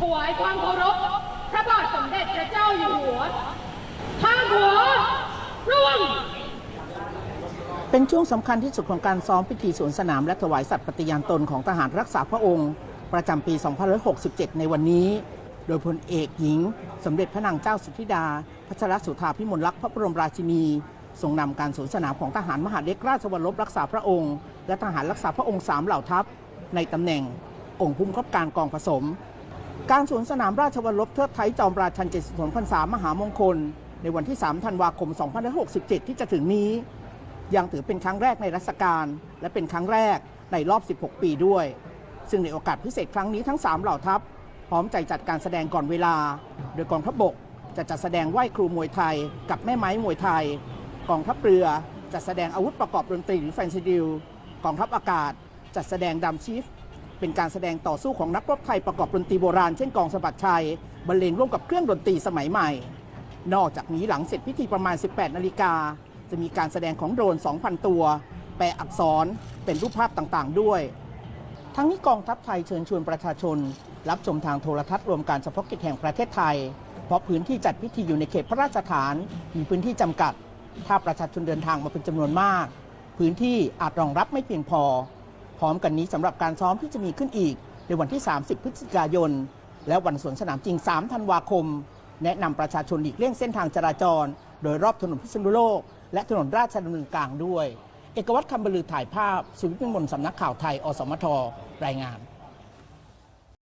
ถวายความเคารพพระบาทสมเด็จพระเจ้าอยู่หัวข้างหัวร่วงเป็นช่วงสำคัญที่สุดของการซ้อมพิธีสวนสนามและถวายสัตย์ปฏิญาณตนของทหารรักษาพระองค์ ประจำปี 2567 ในวันนี้ โดยพลเอกหญิง สมเด็จพระนางเจ้าสุธิดา พัชรสุธาพิมลลักษณ์พระบรมราชินีทรงนำการสวนสนามของทหารมหาดเล็กราชวรลบรักษาพระองค์ และทหารรักษาพระองค์สามเหล่าทัพ ในตำแหน่งองค์ผู้บังคับการกองผสม การสวนสนามราชวัลลบเทิดไทยจอมราชัน72พรรษามหามงคล ในวันที่ 3 ธันวาคม 2567 ที่จะถึงนี้ ยังถือเป็นครั้งแรกในรัชกาลและเป็นครั้งแรกในรอบ 16 ปีด้วย ซึ่งในโอกาสพิเศษครั้งนี้ทั้ง 3 เหล่าทัพ พร้อมใจจัดการแสดงก่อนเวลา โดยกองทัพบกจะจัดแสดงไหว้ครูมวยไทย กับแม่ไม้มวยไทย กองทัพเรือจัดแสดงอาวุธประกอบดนตรีหรือแฟนซิดิลกองทัพอากาศจัดแสดงดัมชีฟ เป็นการแสดงต่อสู้ของนักรบไทยประกอบดนตรีโบราณเช่นกองสะบัดชัยบรรเลงร่วมกับเครื่องดนตรีสมัยใหม่ นอกจากนี้หลังเสร็จพิธีประมาณ 18 นาฬิกา จะมีการแสดงของโดรน 2,000 ตัว แปลอักษรเป็นรูปภาพต่างๆ ด้วย ทั้งนี้กองทัพไทยเชิญชวนประชาชน รับชมทางโทรทัศน์รวมการเฉพาะกิจแห่งประเทศไทย เพราะพื้นที่จัดพิธีอยู่ในเขตพระราชฐาน มีพื้นที่จำกัด ถ้าประชาชนเดินทางมาเป็นจำนวนมาก พื้นที่อาจรองรับไม่เพียงพอ พร้อมกันนี้สำหรับการซ้อมที่จะมีขึ้นอีก ในวันที่ 30 พฤศจิกายน และวันสวนสนามจริง 3 ธันวาคม แนะนำประชาชนหลีกเลี่ยงเส้นทางจราจร โดยรอบถนนพิษณุโลก และถนนราชดำเนินกลางด้วย เอกวัตรคำบลือถ่ายภาพ สุวิทย์มิมลสำนักข่าวไทย อสมทรายงาน